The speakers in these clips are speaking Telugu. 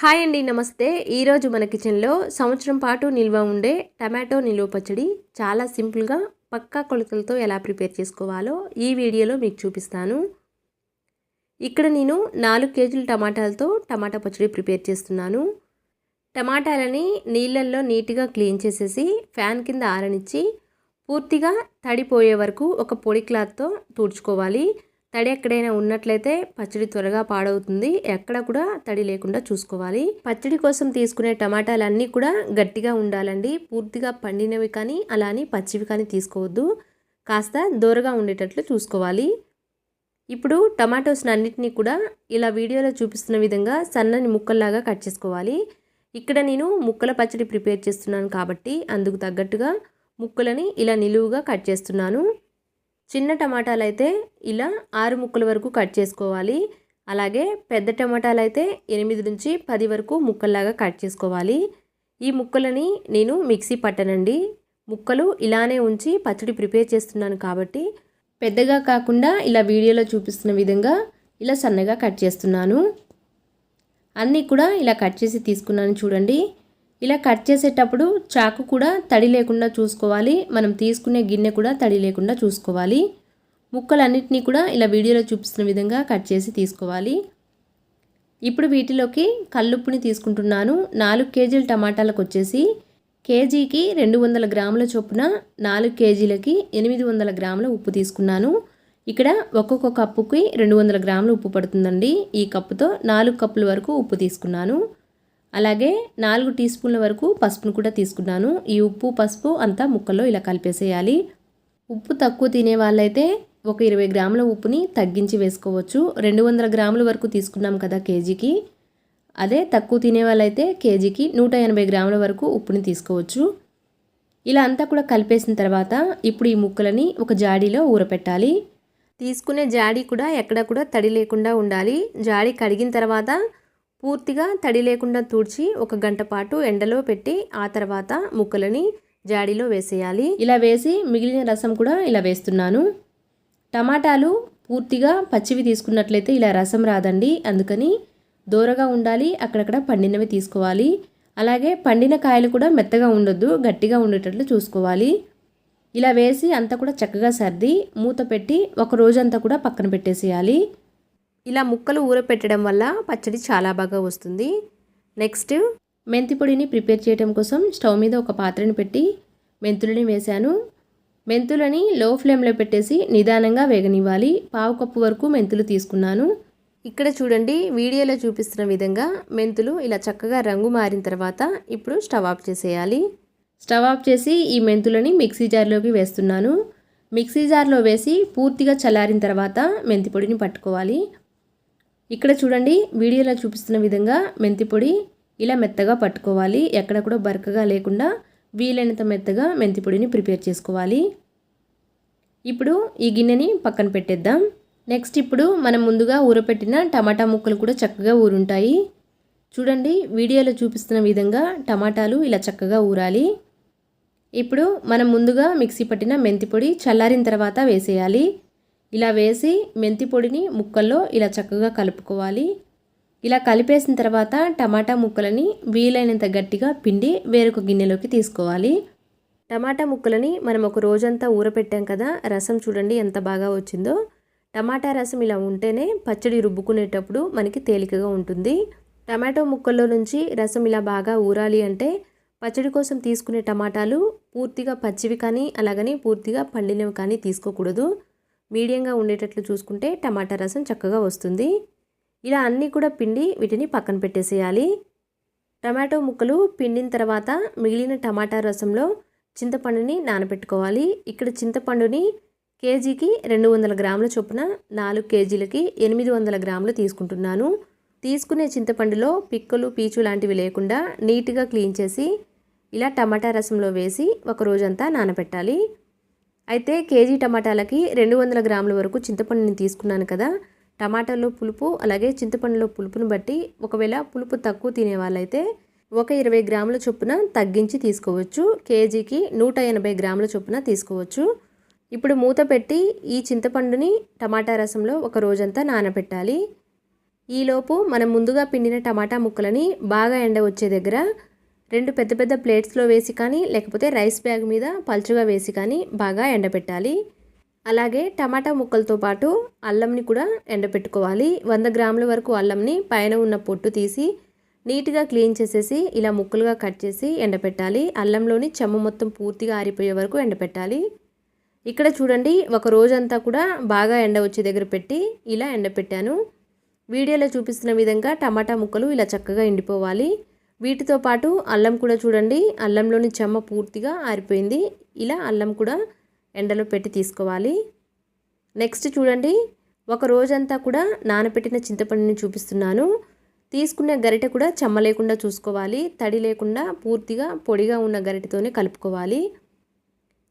హాయ్ అండి నమస్తే. ఈరోజు మన కిచెన్లో సంవత్సరం పాటు నిల్వ ఉండే టమాటో నిల్వ పచ్చడి చాలా సింపుల్గా పక్కా కొలతలతో ఎలా ప్రిపేర్ చేసుకోవాలో ఈ వీడియోలో మీకు చూపిస్తాను. ఇక్కడ నేను నాలుగు కేజీల టమాటాలతో టమాటా పచ్చడి ప్రిపేర్ చేస్తున్నాను. టమాటాలని నీళ్ళల్లో నీట్గా క్లీన్ చేసేసి ఫ్యాన్ కింద ఆరనిచ్చి పూర్తిగా తడిపోయే వరకు ఒక పొడి క్లాత్తో తుడుచుకోవాలి. తడి ఎక్కడైనా ఉన్నట్లయితే పచ్చడి త్వరగా పాడవుతుంది. ఎక్కడ కూడా తడి లేకుండా చూసుకోవాలి. పచ్చడి కోసం తీసుకునే టమాటాలన్నీ కూడా గట్టిగా ఉండాలండి. పూర్తిగా పండినవి కానీ అలాని పచ్చివి కానీ తీసుకోవద్దు. కాస్త దూరగా ఉండేటట్లు చూసుకోవాలి. ఇప్పుడు టమాటోస్ అన్నిటినీ కూడా ఇలా వీడియోలో చూపిస్తున్న విధంగా సన్నని ముక్కల్లాగా కట్ చేసుకోవాలి. ఇక్కడ నేను ముక్కల పచ్చడి ప్రిపేర్ చేస్తున్నాను కాబట్టి అందుకు తగ్గట్టుగా ముక్కలని ఇలా నిలువుగా కట్ చేస్తున్నాను. చిన్న టమాటాలు అయితే ఇలా ఆరు ముక్కల వరకు కట్ చేసుకోవాలి. అలాగే పెద్ద టమాటాలు అయితే ఎనిమిది నుంచి పది వరకు ముక్కల్లాగా కట్ చేసుకోవాలి. ఈ ముక్కలని నేను మిక్సీ పట్టనండి. ముక్కలు ఇలానే ఉంచి పచ్చడి ప్రిపేర్ చేస్తున్నాను కాబట్టి పెద్దగా కాకుండా ఇలా వీడియోలో చూపిస్తున్న విధంగా ఇలా సన్నగా కట్ చేస్తున్నాను. అన్నీ కూడా ఇలా కట్ చేసి తీసుకున్నాను చూడండి. ఇలా కట్ చేసేటప్పుడు చాకు కూడా తడి లేకుండా చూసుకోవాలి. మనం తీసుకునే గిన్నె కూడా తడి లేకుండా చూసుకోవాలి. ముక్కలన్నిటినీ కూడా ఇలా వీడియోలో చూపిస్తున్న విధంగా కట్ చేసి తీసుకోవాలి. ఇప్పుడు వీటిలోకి కల్లుప్పుని తీసుకుంటున్నాను. నాలుగు కేజీల టమాటాలకు వచ్చేసి కేజీకి రెండు వందల గ్రాముల చొప్పున నాలుగు కేజీలకి ఎనిమిది వందల గ్రాముల ఉప్పు తీసుకున్నాను. ఇక్కడ ఒక్కొక్క కప్పుకి రెండు వందల గ్రాముల ఉప్పు పడుతుందండి. ఈ కప్పుతో నాలుగు కప్పుల వరకు ఉప్పు తీసుకున్నాను. అలాగే నాలుగు టీ స్పూన్ల వరకు పసుపును కూడా తీసుకున్నాను. ఈ ఉప్పు పసుపు అంతా ముక్కల్లో ఇలా కలిపేసేయాలి. ఉప్పు తక్కువ తినే వాళ్ళైతే ఒక ఇరవై గ్రాముల ఉప్పుని తగ్గించి వేసుకోవచ్చు. రెండు వందల గ్రాముల వరకు తీసుకున్నాం కదా కేజీకి. అదే తక్కువ తినే వాళ్ళైతే కేజీకి నూట ఎనభై గ్రాముల వరకు ఉప్పుని తీసుకోవచ్చు. ఇలా అంతా కూడా కలిపేసిన తర్వాత ఇప్పుడు ఈ ముక్కలని ఒక జాడీలో ఊరపెట్టాలి. తీసుకునే జాడీ కూడా ఎక్కడ కూడా తడి లేకుండా ఉండాలి. జాడీ కడిగిన తర్వాత పూర్తిగా తడి లేకుండా తుడిచి ఒక గంట పాటు ఎండలో పెట్టి ఆ తర్వాత ముక్కలని జాడీలో వేసేయాలి. ఇలా వేసి మిగిలిన రసం కూడా ఇలా వేస్తున్నాను. టమాటాలు పూర్తిగా పచ్చివి తీసుకున్నట్లయితే ఇలా రసం రాదండి. అందుకని దూరగా ఉండాలి అక్కడక్కడ పండినవి తీసుకోవాలి. అలాగే పండిన కాయలు కూడా మెత్తగా ఉండొద్దు గట్టిగా ఉండేటట్లు చూసుకోవాలి. ఇలా వేసి అంతా కూడా చక్కగా సర్ది మూత పెట్టి ఒక రోజంతా కూడా పక్కన పెట్టేసేయాలి. ఇలా ముక్కలు ఊరపెట్టడం వల్ల పచ్చడి చాలా బాగా వస్తుంది. నెక్స్ట్ మెంతి పొడిని ప్రిపేర్ చేయడం కోసం స్టవ్ మీద ఒక పాత్రని పెట్టి మెంతులని వేశాను. మెంతులని లో ఫ్లేమ్లో పెట్టేసి నిదానంగా వేగనివ్వాలి. పావు కప్పు వరకు మెంతులు తీసుకున్నాను. ఇక్కడ చూడండి వీడియోలో చూపిస్తున్న విధంగా మెంతులు ఇలా చక్కగా రంగు మారిన తర్వాత ఇప్పుడు స్టవ్ ఆఫ్ చేసేయాలి. స్టవ్ ఆఫ్ చేసి ఈ మెంతులని మిక్సీ జార్లోకి వేస్తున్నాను. మిక్సీ జార్లో వేసి పూర్తిగా చల్లారిన తర్వాత మెంతి పొడిని పట్టుకోవాలి. ఇక్కడ చూడండి వీడియోలో చూపిస్తున్న విధంగా మెంతి పొడి ఇలా మెత్తగా పట్టుకోవాలి. ఎక్కడ కూడా బరకగా లేకుండా వీలైనంత మెత్తగా మెంతి పొడిని ప్రిపేర్ చేసుకోవాలి. ఇప్పుడు ఈ గిన్నెని పక్కన పెట్టేద్దాం. నెక్స్ట్ ఇప్పుడు మనం ముందుగా ఊరపెట్టిన టమాటా ముక్కలు కూడా చక్కగా ఊరుంటాయి. చూడండి వీడియోలో చూపిస్తున్న విధంగా టమాటాలు ఇలా చక్కగా ఊరాలి. ఇప్పుడు మనం ముందుగా మిక్సీ పట్టిన మెంతి పొడి చల్లారిన తర్వాత వేసేయాలి. ఇలా వేసి మెంతి పొడిని ముక్కల్లో ఇలా చక్కగా కలుపుకోవాలి. ఇలా కలిపేసిన తర్వాత టమాటా ముక్కలని వీలైనంత గట్టిగా పిండి వేరొక గిన్నెలోకి తీసుకోవాలి. టమాటా ముక్కలని మనం ఒక రోజంతా ఊరపెట్టాం కదా రసం చూడండి ఎంత బాగా వచ్చిందో. టమాటా రసం ఇలా ఉంటేనే పచ్చడి రుబ్బుకునేటప్పుడు మనకి తేలికగా ఉంటుంది. టమాటో ముక్కల్లో నుంచి రసం ఇలా బాగా ఊరాలి అంటే పచ్చడి కోసం తీసుకునే టమాటాలు పూర్తిగా పచ్చివి కానీ అలాగని పూర్తిగా పండినవి కానీ తీసుకోకూడదు. మీడియంగా ఉండేటట్లు చూసుకుంటే టమాటా రసం చక్కగా వస్తుంది. ఇలా అన్నీ కూడా పిండి వీటిని పక్కన పెట్టేసేయాలి. టమాటో ముక్కలు పిండిన తర్వాత మిగిలిన టమాటా రసంలో చింతపండుని నానబెట్టుకోవాలి. ఇక్కడ చింతపండుని కేజీకి రెండు వందల గ్రాముల చొప్పున నాలుగు కేజీలకి ఎనిమిది వందల గ్రాములు తీసుకుంటున్నాను. తీసుకునే చింతపండులో పిక్కలు పీచు లాంటివి లేకుండా నీట్గా క్లీన్ చేసి ఇలా టమాటా రసంలో వేసి ఒక రోజంతా నానబెట్టాలి. అయితే కేజీ టమాటాలకి రెండు వందల గ్రాముల వరకు చింతపండుని తీసుకున్నాను కదా. టమాటాలో పులుపు అలాగే చింతపండులో పులుపును బట్టి ఒకవేళ పులుపు తక్కువ తినే వాళ్ళైతే ఒక ఇరవై గ్రాముల చొప్పున తగ్గించి తీసుకోవచ్చు. కేజీకి నూట ఎనభై గ్రాముల చొప్పున తీసుకోవచ్చు. ఇప్పుడు మూత పెట్టి ఈ చింతపండుని టమాటా రసంలో ఒక రోజంతా నానబెట్టాలి. ఈలోపు మనం ముందుగా పిండిన టమాటా ముక్కలని బాగా ఎండ వచ్చే దగ్గర రెండు పెద్ద పెద్ద ప్లేట్స్లో వేసి కానీ లేకపోతే రైస్ బ్యాగ్ మీద పలుచగా వేసి కానీ బాగా ఎండబెట్టాలి. అలాగే టమాటా ముక్కలతో పాటు అల్లంని కూడా ఎండబెట్టుకోవాలి. వంద గ్రాముల వరకు అల్లంని పైన ఉన్న పొట్టు తీసి నీట్గా క్లీన్ చేసేసి ఇలా ముక్కలుగా కట్ చేసి ఎండపెట్టాలి అల్లంలోని చెమ్మ మొత్తం పూర్తిగా ఆరిపోయే వరకు ఎండపెట్టాలి ఇక్కడ చూడండి ఒక రోజంతా కూడా బాగా ఎండ వచ్చే దగ్గర పెట్టి ఇలా ఎండపెట్టాను వీడియోలో చూపిస్తున్న విధంగా టమాటా ముక్కలు ఇలా చక్కగా ఎండిపోవాలి. వీటితో పాటు అల్లం కూడా చూడండి. అల్లంలోని చెమ్మ పూర్తిగా ఆరిపోయింది. ఇలా అల్లం కూడా ఎండలో పెట్టి తీసుకోవాలి. నెక్స్ట్ చూడండి. ఒక రోజంతా కూడా నానబెట్టిన చింతపండుని చూపిస్తున్నాను. తీసుకునే గరిటె కూడా చెమ్మ లేకుండా చూసుకోవాలి. తడి లేకుండా పూర్తిగా పొడిగా ఉన్న గరిటెతోనే కలుపుకోవాలి.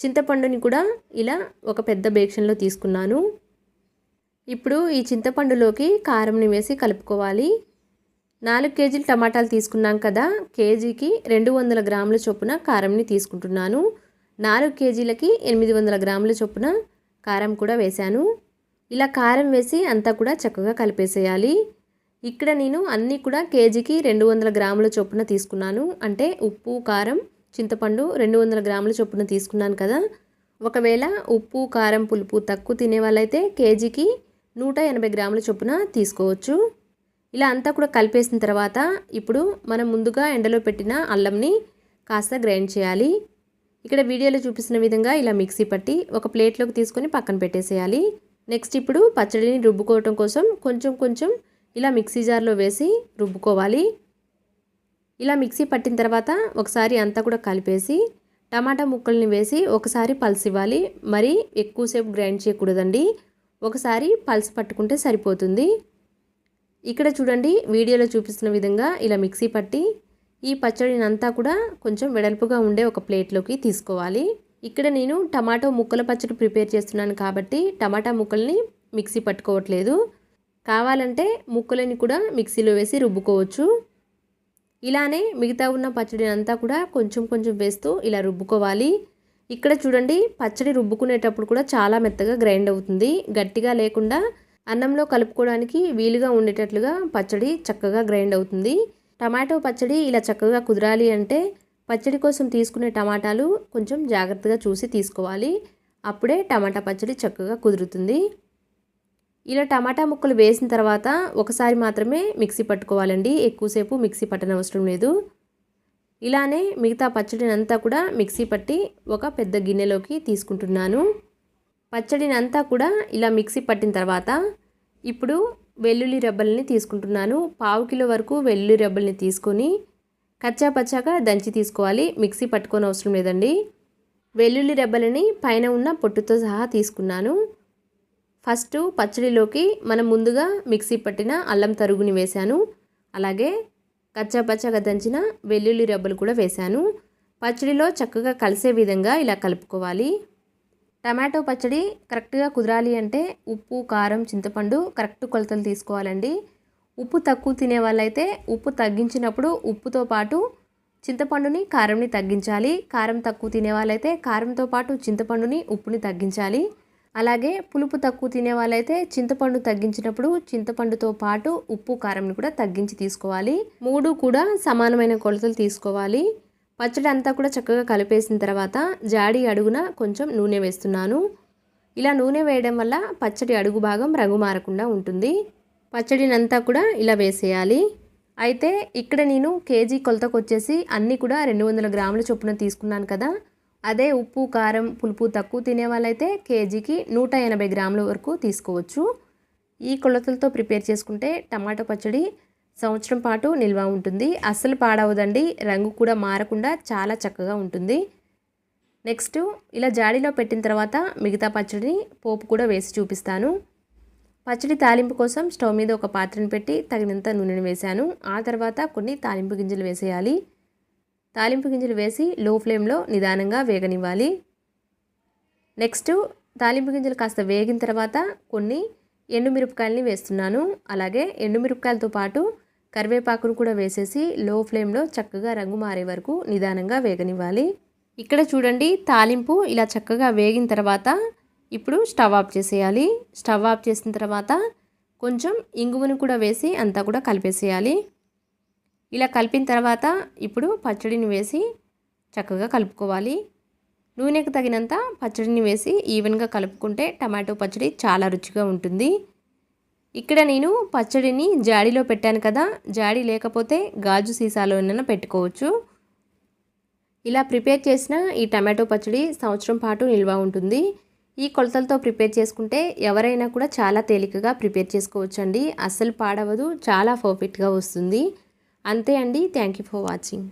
చింతపండుని కూడా ఇలా ఒక పెద్ద బేక్షన్లో తీసుకున్నాను. ఇప్పుడు ఈ చింతపండులోకి కారంని వేసి కలుపుకోవాలి. నాలుగు కేజీలు టమాటాలు తీసుకున్నాం కదా కేజీకి రెండు వందల గ్రాముల చొప్పున కారంని తీసుకుంటున్నాను. నాలుగు కేజీలకి ఎనిమిది వందల గ్రాముల చొప్పున కారం కూడా వేశాను. ఇలా కారం వేసి అంతా కూడా చక్కగా కలిపేసేయాలి. ఇక్కడ నేను అన్నీ కూడా కేజీకి రెండు వందల గ్రాముల చొప్పున తీసుకున్నాను. అంటే ఉప్పు కారం చింతపండు రెండు వందల గ్రాముల చొప్పున తీసుకున్నాను కదా. ఒకవేళ ఉప్పు కారం పులుపు తక్కువ తినే వాళ్ళైతే కేజీకి నూట ఎనభై గ్రాముల చొప్పున తీసుకోవచ్చు. ఇలా అంతా కూడా కలిపేసిన తర్వాత ఇప్పుడు మనం ముందుగా ఎండలో పెట్టిన అల్లంని కాస్త గ్రైండ్ చేయాలి. ఇక్కడ వీడియోలో చూపిస్తున్న విధంగా ఇలా మిక్సీ పట్టి ఒక ప్లేట్లోకి తీసుకొని పక్కన పెట్టేసేయాలి. నెక్స్ట్ ఇప్పుడు పచ్చడిని రుబ్బుకోవటం కోసం కొంచెం కొంచెం ఇలా మిక్సీ జార్లో వేసి రుబ్బుకోవాలి. ఇలా మిక్సీ పట్టిన తర్వాత ఒకసారి అంతా కూడా కలిపేసి టమాటా ముక్కల్ని వేసి ఒకసారి పల్స్ ఇవ్వాలి. మరి ఎక్కువసేపు గ్రైండ్ చేయకూడదండి. ఒకసారి పల్స్ పట్టుకుంటే సరిపోతుంది. ఇక్కడ చూడండి వీడియోలో చూపిస్తున్న విధంగా ఇలా మిక్సీ పట్టి ఈ పచ్చడిని అంతా కూడా కొంచెం వెడల్పుగా ఉండే ఒక ప్లేట్లోకి తీసుకోవాలి. ఇక్కడ నేను టమాటో ముక్కల పచ్చడి ప్రిపేర్ చేస్తున్నాను కాబట్టి టమాటా ముక్కల్ని మిక్సీ పట్టుకోవట్లేదు. కావాలంటే ముక్కలని కూడా మిక్సీలో వేసి రుబ్బుకోవచ్చు. ఇలానే మిగతా ఉన్న పచ్చడిని అంతా కూడా కొంచెం కొంచెం వేస్తూ ఇలా రుబ్బుకోవాలి. ఇక్కడ చూడండి పచ్చడి రుబ్బుకునేటప్పుడు కూడా చాలా మెత్తగా గ్రైండ్ అవుతుంది. గట్టిగా లేకుండా అన్నంలో కలుపుకోవడానికి వీలుగా ఉండేటట్లుగా పచ్చడి చక్కగా గ్రైండ్ అవుతుంది. టమాటో పచ్చడి ఇలా చక్కగా కుదరాలి అంటే పచ్చడి కోసం తీసుకునే టమాటాలు కొంచెం జాగ్రత్తగా చూసి తీసుకోవాలి. అప్పుడే టమాటా పచ్చడి చక్కగా కుదురుతుంది. ఇలా టమాటా ముక్కలు వేసిన తర్వాత ఒకసారి మాత్రమే మిక్సీ పట్టుకోవాలండి. ఎక్కువసేపు మిక్సీ పట్టనవసరం లేదు. ఇలానే మిగతా పచ్చడిని అంతా కూడా మిక్సీ పట్టి ఒక పెద్ద గిన్నెలోకి తీసుకుంటున్నాను. పచ్చడిని అంతా కూడా ఇలా మిక్సీ పట్టిన తర్వాత ఇప్పుడు వెల్లుల్లి రెబ్బల్ని తీసుకుంటున్నాను. పావు కిలో వరకు వెల్లుల్లి రెబ్బల్ని తీసుకొని కచ్చా పచ్చాగా దంచి తీసుకోవాలి. మిక్సీ పట్టుకొని అవసరం లేదండి. వెల్లుల్లి రెబ్బలని పైన ఉన్న పొట్టుతో సహా తీసుకున్నాను. ఫస్ట్ పచ్చడిలోకి మనం ముందుగా మిక్సీ పట్టిన అల్లం తరుగుని వేశాను. అలాగే కచ్చా పచ్చగా దంచిన వెల్లుల్లి రెబ్బలు కూడా వేశాను. పచ్చడిలో చక్కగా కలిసే విధంగా ఇలా కలుపుకోవాలి. టమాటో పచ్చడి కరెక్ట్గా కుదరాలి అంటే ఉప్పు కారం చింతపండు కరెక్ట్ కొలతలు తీసుకోవాలండి. ఉప్పు తక్కువ తినే వాళ్ళైతే ఉప్పు తగ్గించినప్పుడు ఉప్పుతో పాటు చింతపండుని కారంని తగ్గించాలి. కారం తక్కువ తినే వాళ్ళైతే కారంతో పాటు చింతపండుని ఉప్పుని తగ్గించాలి. అలాగే పులుపు తక్కువ తినే వాళ్ళైతే చింతపండు తగ్గించినప్పుడు చింతపండుతో పాటు ఉప్పు కారంని కూడా తగ్గించి తీసుకోవాలి. మూడు కూడా సమానమైన కొలతలు తీసుకోవాలి. పచ్చడి అంతా కూడా చక్కగా కలిపేసిన తర్వాత జాడి అడుగున కొంచెం నూనె వేస్తున్నాను. ఇలా నూనె వేయడం వల్ల పచ్చడి అడుగు భాగం రంగు మారకుండా ఉంటుంది. పచ్చడినంతా కూడా ఇలా వేసేయాలి. అయితే ఇక్కడ నేను కేజీ కొలతకు వచ్చేసి అన్నీ కూడా రెండు వందల గ్రాముల చొప్పున తీసుకున్నాను కదా. అదే ఉప్పు కారం పులుపు తక్కువ తినే వాళ్ళైతే కేజీకి నూట ఎనభై గ్రాముల వరకు తీసుకోవచ్చు. ఈ కొలతలతో ప్రిపేర్ చేసుకుంటే టమాటో పచ్చడి సంవత్సరం పాటు నిల్వ ఉంటుంది. అస్సలు పాడవదండి. రంగు కూడా మారకుండా చాలా చక్కగా ఉంటుంది. నెక్స్ట్ ఇలా జాడీలో పెట్టిన తర్వాత మిగతా పచ్చడిని పోపు కూడా వేసి చూపిస్తాను. పచ్చడి తాలింపు కోసం స్టవ్ మీద ఒక పాత్రను పెట్టి తగినంత నూనెను వేశాను. ఆ తర్వాత కొన్ని తాలింపు గింజలు వేసేయాలి. తాలింపు గింజలు వేసి లో ఫ్లేమ్లో నిదానంగా వేగనివ్వాలి. నెక్స్ట్ తాలింపు గింజలు కాస్త వేగిన తర్వాత కొన్ని ఎండుమిరపకాయలని వేస్తున్నాను. అలాగే ఎండుమిరపకాయలతో పాటు కరివేపాకును కూడా వేసేసి లో ఫ్లేమ్లో చక్కగా రంగు మారే వరకు నిదానంగా వేగనివ్వాలి. ఇక్కడ చూడండి తాలింపు ఇలా చక్కగా వేగిన తర్వాత ఇప్పుడు స్టవ్ ఆఫ్ చేసేయాలి. స్టవ్ ఆఫ్ చేసిన తర్వాత కొంచెం ఇంగువను కూడా వేసి అంతా కూడా కలిపేసేయాలి. ఇలా కలిపిన తర్వాత ఇప్పుడు పచ్చడిని వేసి చక్కగా కలుపుకోవాలి. నూనెకు తగినంత పచ్చడిని వేసి ఈవెన్గా కలుపుకుంటే టమాటో పచ్చడి చాలా రుచిగా ఉంటుంది. ఇక్కడ నేను పచ్చడిని జాడీలో పెట్టాను కదా జాడీ లేకపోతే గాజు సీసాలోనైనా పెట్టుకోవచ్చు. ఇలా ప్రిపేర్ చేసిన ఈ టమాటో పచ్చడి సంవత్సరం పాటు నిల్వ ఉంటుంది. ఈ కొలతలతో ప్రిపేర్ చేసుకుంటే ఎవరైనా కూడా చాలా తేలికగా ప్రిపేర్ చేసుకోవచ్చు అండి అస్సలు పాడవదు చాలా పర్ఫెక్ట్గా వస్తుంది. అంతే అండి. Thank you for watching.